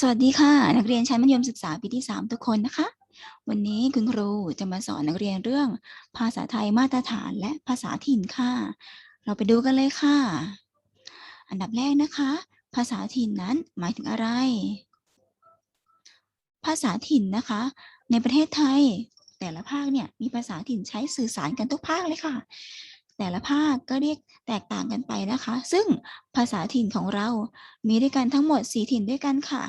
สวัสดีค่ะ นักเรียนชั้นมัธยมศึกษาปีที่ 3 ทุกคนนะคะ วันนี้คุณครูจะมาสอนนักเรียนเรื่อง ภาษาไทยมาตรฐานและภาษาถิ่นค่ะ เราไปดูกันเลยค่ะ อันดับแรกนะคะ ภาษาถิ่นนั้นหมายถึงอะไร ภาษาถิ่นนะคะ ในประเทศไทย แต่ละภาคเนี่ยมีภาษาถิ่นใช้สื่อสารกันทุกภาคเลยค่ะแต่ละภาคก็เรียกแตกต่างกันไปนะคะ ซึ่งภาษาถิ่นของเรา มีด้วยกันทั้งหมด 4 ถิ่นด้วยกันค่ะ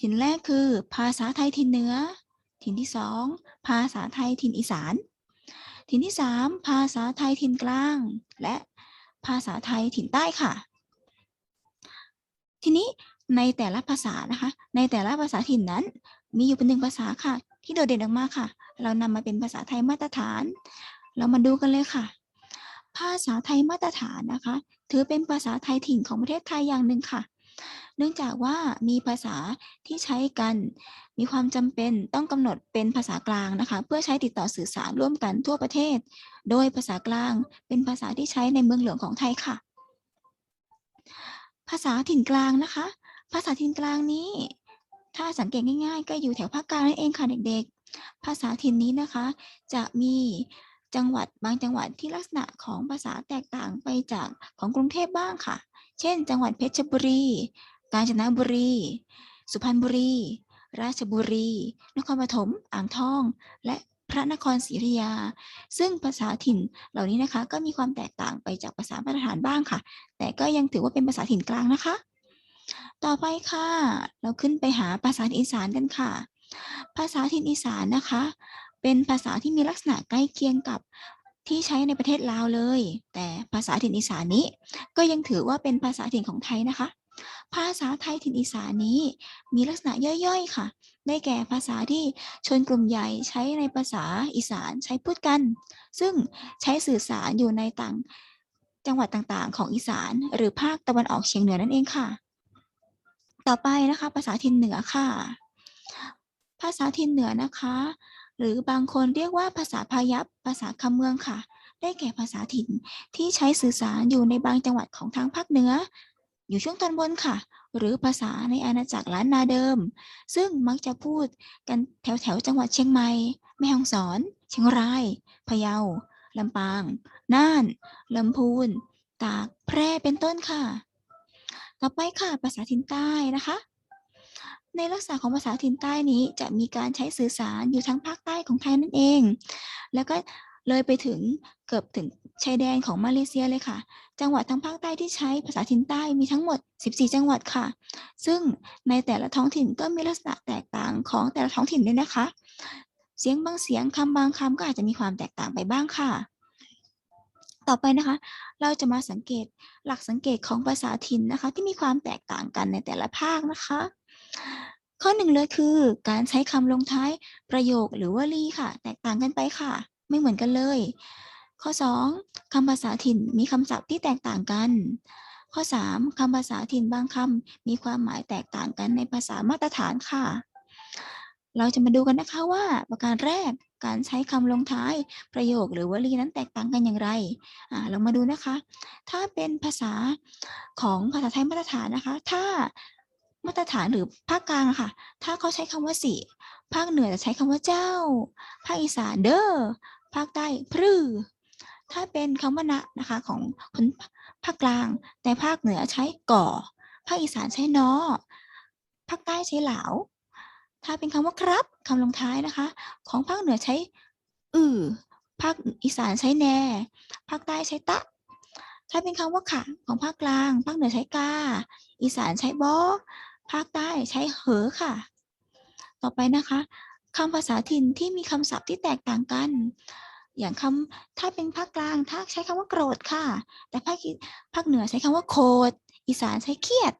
ถิ่นแรกคือ ภาษาไทยถิ่นเหนือ ถิ่นที่2ภาษาไทยถิ่นอีสาน ถิ่นที่3ภาษาไทยถิ่นกลาง และภาษาไทยถิ่นใต้ค่ะ ทีนี้ในแต่ละภาษานะคะ ในแต่ละภาษาถิ่นนั้น มีอยู่เป็นหนึ่งภาษาค่ะ ที่โดดเด่นออกมาค่ะ เรานำมาเป็นภาษาไทยมาตรฐาน เรามาดูกันเลยค่ะ ภาษาไทยมาตรฐานนะคะ ถือเป็นภาษาไทยถิ่นของประเทศไทยอย่างหนึ่งค่ะ เนื่องจากว่ามีภาษาที่ใช้กัน มีความจำเป็นต้องกำหนดเป็นภาษากลางนะคะ เพื่อใช้ติดต่อสื่อสารร่วมกันทั่วประเทศ โดยภาษากลางเป็นภาษาที่ใช้ในเมืองหลวงของไทยค่ะ ภาษาถิ่นกลางนะคะ ภาษาถิ่นกลางนี้ ถ้าสังเกตง่าย ๆ ก็อยู่แถวภาคกลางนั่นเองค่ะเด็กๆ ภาษาถิ่นนี้นะคะ จะมีจังหวัดบางจังหวัดที่ลักษณะของภาษาแตกต่างไปจากของกรุงเทพบ้างค่ะ เช่น จังหวัดเพชรบุรี กาญจนบุรี สุพรรณบุรี ราชบุรี นครปฐม อ่างทอง และพระนครศรีอยุธยา ซึ่งภาษาถิ่นเหล่านี้นะคะ ก็มีความแตกต่างไปจากภาษามาตรฐานบ้างค่ะ แต่ก็ยังถือว่าเป็นภาษาถิ่นกลางนะคะ ต่อไปค่ะ เราขึ้นไปหาภาษาอีสานกันค่ะ ภาษาถิ่นอีสานนะคะ เป็นภาษาที่มีลักษณะใกล้เคียงกับที่ใช้ในประเทศลาวเลย แต่ภาษาถิ่นอีสานนี้ ก็ยังถือว่าเป็นภาษาถิ่นของไทยนะคะ ภาษาไทยถิ่นอีสานนี้ มีลักษณะย่อยๆค่ะ ได้แก่ภาษาที่ชนกลุ่มใหญ่ใช้ในภาษาอีสานใช้พูดกัน ซึ่งใช้สื่อสารอยู่ในต่างจังหวัดต่างๆ ของอีสานหรือภาคตะวันออกเฉียงเหนือนั่นเองค่ะ ต่อไปนะคะภาษาถิ่นเหนือค่ะ ภาษาถิ่นเหนือนะคะ หรือบางคนเรียกว่าภาษาพายัพภาษาคำเมืองค่ะ ได้แก่ภาษาถิ่นที่ใช้สื่อสารอยู่ในบางจังหวัดของทางภาคเหนือ อยู่ช่วงตอนบนค่ะ หรือภาษาในอาณาจักรล้านนาเดิม ซึ่งมักจะพูดกันแถวแถวจังหวัดเชียงใหม่ แม่ฮ่องสอน เชียงราย พะเยา ลำปาง น่าน ลำพูน ตาก แพร่ เป็นต้นค่ะ ต่อไปค่ะ ภาษาถิ่นใต้นะคะ ในลักษณะของภาษาถิ่นใต้นี้จะมีการใช้สื่อสารอยู่ทั้งภาคใต้ของไทยนั่นเอง แล้วก็ เลยไปถึงเกือบถึงชายแดนของมาเลเซียเลยค่ะ จังหวัดทางภาคใต้ที่ใช้ภาษาถิ่นใต้มีทั้งหมด 14 จังหวัดค่ะ ซึ่งในแต่ละท้องถิ่นก็มีลักษณะแตกต่างของแต่ละท้องถิ่นด้วยนะคะ เสียงบางเสียงคำบางคำก็อาจจะมีความแตกต่างไปบ้างค่ะ ต่อไปนะคะ เราจะมาสังเกตหลักสังเกตของภาษาถิ่นนะคะ ที่มีความแตกต่างกันในแต่ละภาคนะคะข้อหนึ่งเลยคือการใช้คำลงท้ายประโยคหรือวลีค่ะ แตกต่างกันไปค่ะ ไม่เหมือนกันเลย ข้อ 2คำภาษาถิ่นมีคำศัพท์ที่แตกต่างกัน ข้อ 3คำภาษาถิ่นบางคำมีความหมายแตกต่างกันในภาษามาตรฐานค่ะ เราจะมาดูกันนะคะว่าประการแรกการใช้คำลงท้ายประโยคหรือวลีนั้นแตกต่างกันอย่างไรอ่าเรามาดูนะคะ ถ้าเป็นภาษาของภาษาไทยมาตรฐานนะคะ ถ้ามาตรฐานหรือภาคกลางค่ะ ถ้าเขาใช้คำว่าสิภาคเหนือจะใช้คำว่าเจ้า ภาคอีสานเด้อ ภาคใต้พรือ ถ้าเป็นคำว่าณนะคะของคนภาคกลาง แต่ภาคเหนือใช้ก่อ ภาคอีสานใช้นอ ภาคใต้ใช้เหลา ถ้าเป็นคำว่าครับคำลงท้ายนะคะ ของภาคเหนือใช้อือภาคอีสานใช้แนภาคใต้ใช้ตะ ถ้าเป็นคำว่าค่ะของภาคกลาง ภาคเหนือใช้กา อีสานใช้บอภาคใต้ใช้เหอค่ะ ต่อไปนะคะ คำภาษาถิ่นที่มีคำศัพท์ที่แตกต่างกัน อย่างคำถ้าเป็นภาคกลางถ้าใช้คำว่าโกรธค่ะ แต่ภาคภาคเหนือใช้คำว่าโคดอีสานใช้เครียด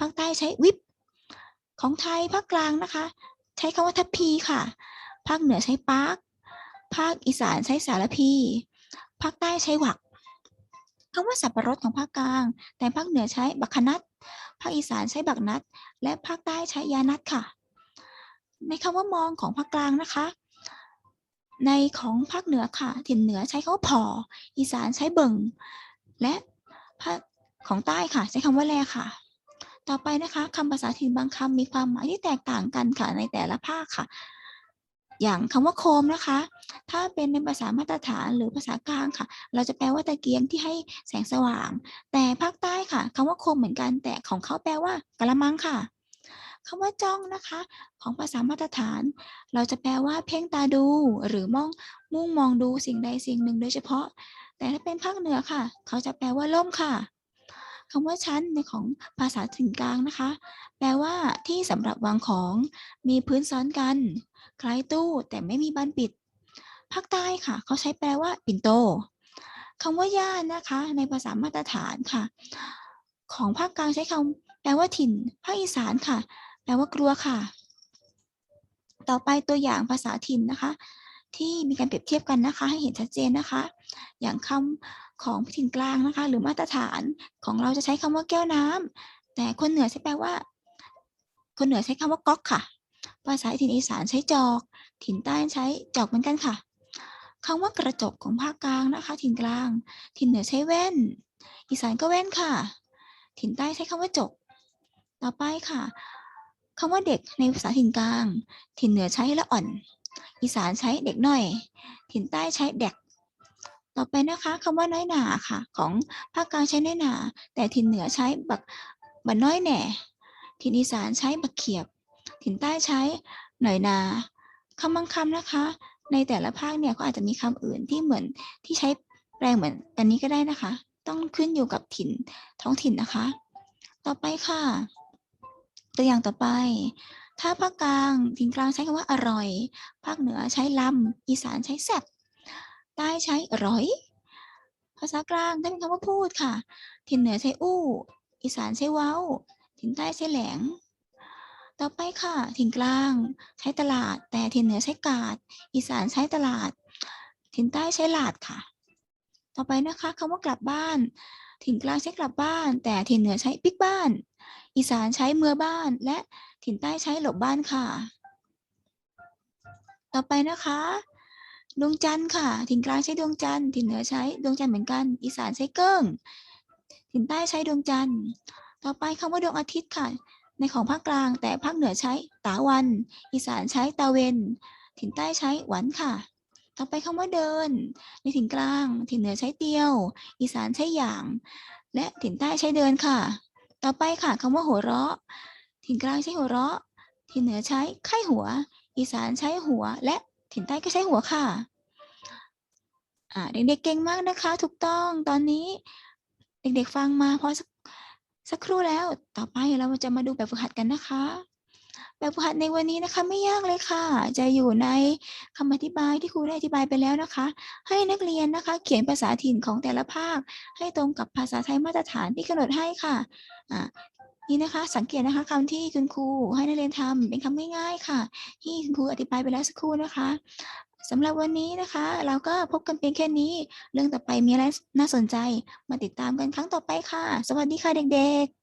ภาคใต้ใช้วิบของไทยภาคกลางนะคะ ใช้คำว่าทัพพีค่ะ ภาคเหนือใช้ปาร์คภาคอีสานใช้สารพี ภาคใต้ใช้หวักคำว่าสับปะรดของภาคกลาง แต่ภาคเหนือใช้บักนัดภาคอีสานใช้บักนัด และภาคใต้ใช้ยานัดค่ะ ในคำว่ามองของภาคกลางนะคะ ในของภาคเหนือค่ะ ถิ่นเหนือใช้คำว่าพอ อีสานใช้เบิ่งและภาคของใต้ค่ะ ใช้คำว่าแลค่ะ ต่อไปนะคะคำภาษาถิ่นบางคำมีความหมายที่แตกต่างกันค่ะในแต่ละภาคค่ะ อย่างคำว่าโคมนะคะ ถ้าเป็นในภาษามาตรฐานหรือภาษากลางค่ะ เราจะแปลว่าตะเกียงที่ให้แสงสว่าง แต่ภาคใต้ค่ะคำว่าโคมเหมือนกันแต่ของเขาแปลว่ากะละมังค่ะ คำว่าจ้องนะคะ ของภาษามาตรฐาน เราจะแปลว่าเพ่งตาดู หรือมองมุ่งมองดูสิ่งใดสิ่งหนึ่งโดยเฉพาะ แต่ถ้าเป็นภาคเหนือค่ะ เขาจะแปลว่าล่มค่ะคำว่าชั้นในของภาษาถิ่นกลางนะคะ แปลว่าที่สำหรับวางของมีพื้นซ้อนกัน คล้ายตู้แต่ไม่มีบานปิด ภาคใต้ค่ะ เขาใช้แปลว่าปิ่นโตคำว่าย่านนะคะ ในภาษามาตรฐานค่ะ ของภาคกลางใช้คำแปลว่าถิ่น ภาคอีสานค่ะ แปลว่ากลัวค่ะ ต่อไปตัวอย่างภาษาถิ่นนะคะ ที่มีการเปรียบเทียบกันนะคะ ให้เห็นชัดเจนนะคะ อย่างคำของถิ่นกลางนะคะ หรือมาตรฐานของเราจะใช้คำว่าแก้วน้ำแต่คนเหนือใช้แปลว่า คนเหนือใช้คำว่าก๊อกค่ะ ภาษาถิ่นอีสานใช้จอก ถิ่นใต้ใช้จอกเหมือนกันค่ะคำว่ากระจกของภาคกลางนะคะ ถิ่นกลาง ถิ่นเหนือใช้แว่น อีสานก็แว่นค่ะ ถิ่นใต้ใช้คำว่าจก ต่อไปค่ะ คำว่าเด็กในภาษาถิ่นกลาง ถิ่นเหนือใช้ละอ่อน อีสานใช้เด็กน้อย ถิ่นใต้ใช้เด็ก ต่อไปนะคะคำว่าน้อยหนาค่ะ ของภาคกลางใช้น้อยหนา แต่ถิ่นเหนือใช้บักบันน้อยแหน่ ถิ่นอีสานใช้บักเขียบ ถิ่นใต้ใช้หน่อยนาคำบางคำนะคะ ในแต่ละภาคเนี่ยก็อาจจะมีคำอื่นที่เหมือนที่ใช้แปลงเหมือนกันนี้ก็ได้นะคะ ต้องขึ้นอยู่กับถิ่นท้องถิ่นนะคะ ต่อไปค่ะ ตัวอย่างต่อไป ถ้าภาคกลางถิ่นกลางใช้คำว่าอร่อย ภาคเหนือใช้ลำอีสานใช้แซ่บใต้ใช้อร่อย ภาษากลางถ้เป็นคำว่าพูดค่ะ ถิ่นเหนือใช้อู้ อีสานใช้เว้า ถิ่นใต้ใช้แหลง ต่อไปค่ะ ถิ่นกลางใช้ตลาด แต่ถิ่นเหนือใช้กาด อีสานใช้ตลาด ถิ่นใต้ใช้หลาดค่ะ ต่อไปนะคะคำว่ากลับบ้าน ถิ่นกลางใช้กลับบ้าน แต่ถิ่นเหนือใช้ปิกบ้าน อีสานใช้เมื่อบ้าน และถิ่นใต้ใช้หลบบ้านค่ะ ต่อไปนะคะดวงจันทร์ค่ะ ถิ่นกลางใช้ดวงจันทร์ถิ่นเหนือใช้ดวงจันทร์เหมือนกัน อีสานใช้เกิ้งถิ่นใต้ใช้ดวงจันทร์ ต่อไปคำว่าดวงอาทิตย์ค่ะ ในของภาคกลาง แต่ภาคเหนือใช้ตาวัน อีสานใช้ตาเวน ถิ่นใต้ใช้หวันค่ะ ต่อไปคำว่าเดิน ในถิ่นกลาง ถิ่นเหนือใช้เตียว อีสานใช้หยาง และถิ่นใต้ใช้เดินค่ะ ต่อไปค่ะคำว่าหัวเราะ ถิ่นกลางใช้หัวเราะ ถิ่นเหนือใช้ไข้หัว อีสานใช้หัว และถิ่นใต้ก็ใช้หัวค่ะเด็กๆเก่งมากนะคะ ถูกต้องตอนนี้ เด็กๆฟังมาพอสักสักครู่แล้ว ต่อไปเราจะมาดูแบบฝึกหัดกันนะคะ แบบฝึกหัดในวันนี้นะคะไม่ยากเลยค่ะ จะอยู่ในคำอธิบายที่ครูได้อธิบายไปแล้วนะคะ ให้นักเรียนนะคะ เขียนภาษาถิ่นของแต่ละภาค ให้ตรงกับภาษาไทยมาตรฐานที่กำหนดให้ค่ะอ่านี่นะคะสังเกตนะคะคำที่คุณครูให้นักเรียนทำเป็นคำง่ายๆค่ะ ที่คุณครูอธิบายไปแล้วสักครู่นะคะสำหรับวันนี้นะคะ เราก็พบกันเพียงแค่นี้ เรื่องต่อไปมีอะไรน่าสนใจมาติดตามกันครั้งต่อไปค่ะ สวัสดีค่ะเด็กๆ